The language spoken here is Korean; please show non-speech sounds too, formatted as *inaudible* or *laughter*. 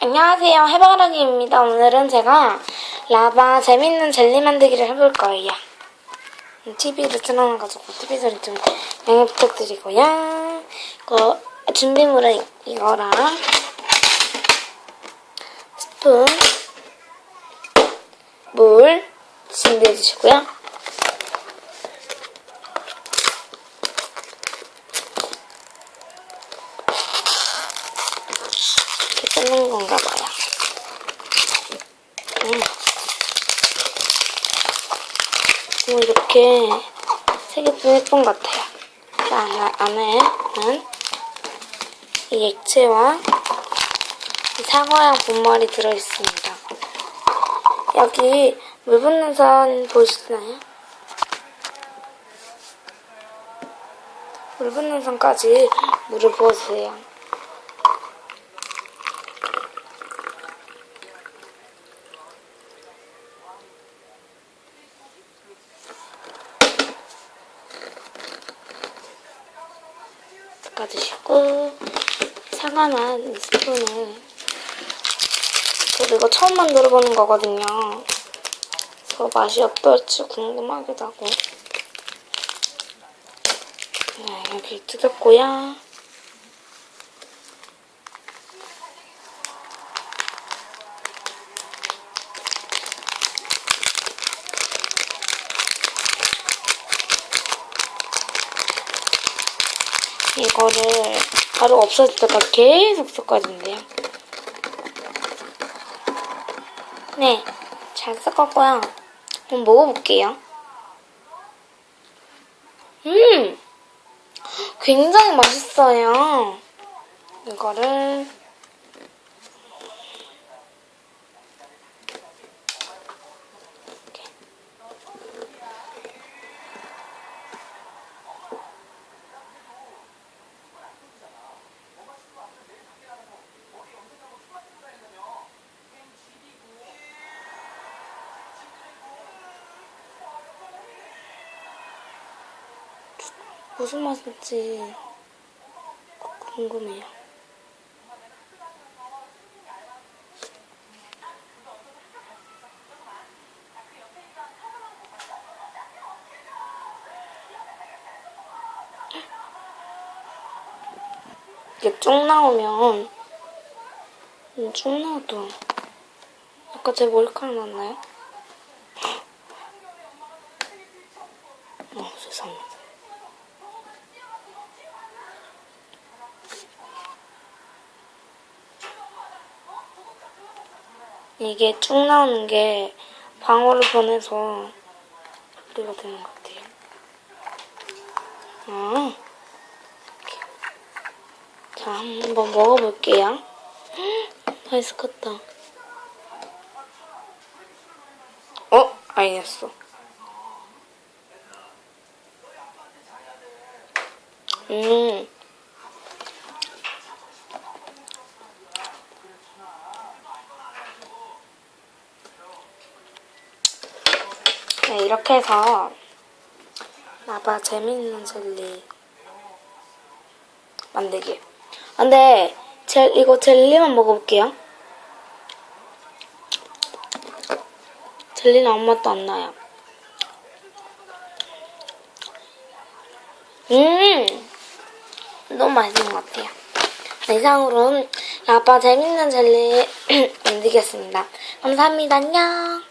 안녕하세요. 해바라기입니다. 오늘은 제가 라바 재밌는 젤리 만들기를 해볼 거예요. TV를 틀어놔가지고 TV 소리 좀 양해 부탁드리고요. 이거 준비물은 이거랑 스푼, 물 준비해 주시고요. 끊는 건가 봐요. 음. 뭐 이렇게 색이 좀 예쁜 것 같아요. 그 안에, 안에는 이 액체와 이 사과향 분말이 들어있습니다. 여기 물 붙는 선 보이시나요? 물 붙는 선까지 물을 부어주세요. 닦아주시고 이 스푼을 저도 이거 처음 만들어보는 거거든요. 그래서 맛이 어떨지 궁금하기도 하고 네, 여기 뜯었고요. 이거를 바로 때까지 계속 섞어준대요. 네, 잘 섞었고요. 한번 먹어볼게요. 음! 굉장히 맛있어요. 이거를 무슨 맛일지 궁금해요. 이게 쭉 나오면 음, 쭉 나와도 아까 제 머리카락 났나요? 어, 죄송합니다. 이게 쭉 나오는 게 방어를 보내서 소리가 되는 것 같아요. 아. 자, 한번 먹어볼게요. 같다. 어? 알겠어. 음. 네, 이렇게 해서 라바 재밌는 젤리 만들기. 아, 근데 젤 이거 젤리만 먹어볼게요. 젤리는 아무 맛도 안 나요. 음, 너무 맛있는 것 같아요. 네, 이상으로는 라바 재밌는 젤리 *clears throat* 만들겠습니다. 감사합니다. 안녕.